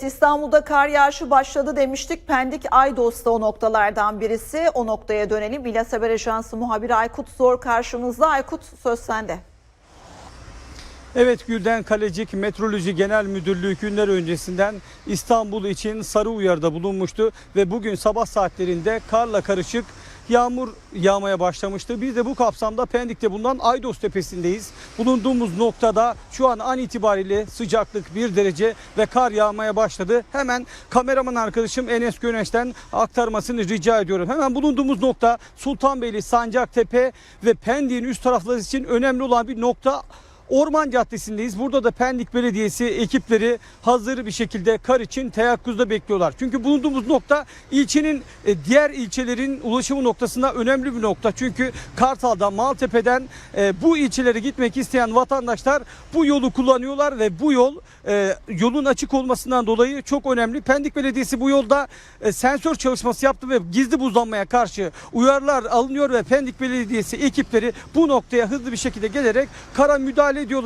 Evet İstanbul'da kar yağışı başladı demiştik. Pendik Aydos'ta o noktalardan birisi. O noktaya dönelim. İlyas Haber Ajansı muhabiri Aykut Zor karşımızda. Aykut söz sende. Evet Gülden Kalecik Metroloji Genel Müdürlüğü günler öncesinden İstanbul için sarı uyarıda bulunmuştu ve bugün sabah saatlerinde karla karışık yağmur yağmaya başlamıştı. Biz de bu kapsamda Pendik'te bulunan Aydos Tepesi'ndeyiz. Bulunduğumuz noktada şu an an itibariyle sıcaklık 1 derece ve kar yağmaya başladı. Hemen kameraman arkadaşım Enes Güneş'ten aktarmasını rica ediyorum. Hemen bulunduğumuz nokta Sultanbeyli, Sancaktepe ve Pendik'in üst tarafları için önemli olan bir nokta. Orman Caddesi'ndeyiz. Burada da Pendik Belediyesi ekipleri hazır bir şekilde kar için teyakkuzda bekliyorlar. Çünkü bulunduğumuz nokta ilçenin e, diğer ilçelerin ulaşımı noktasında önemli bir nokta. Çünkü Kartal'dan, Maltepe'den e, bu ilçelere gitmek isteyen vatandaşlar bu yolu kullanıyorlar ve bu yol e, yolun açık olmasından dolayı çok önemli. Pendik Belediyesi bu yolda sensör çalışması yaptı ve gizli buzlanmaya karşı uyarılar alınıyor ve Pendik Belediyesi ekipleri bu noktaya hızlı bir şekilde gelerek kara müdahale ediyorlar.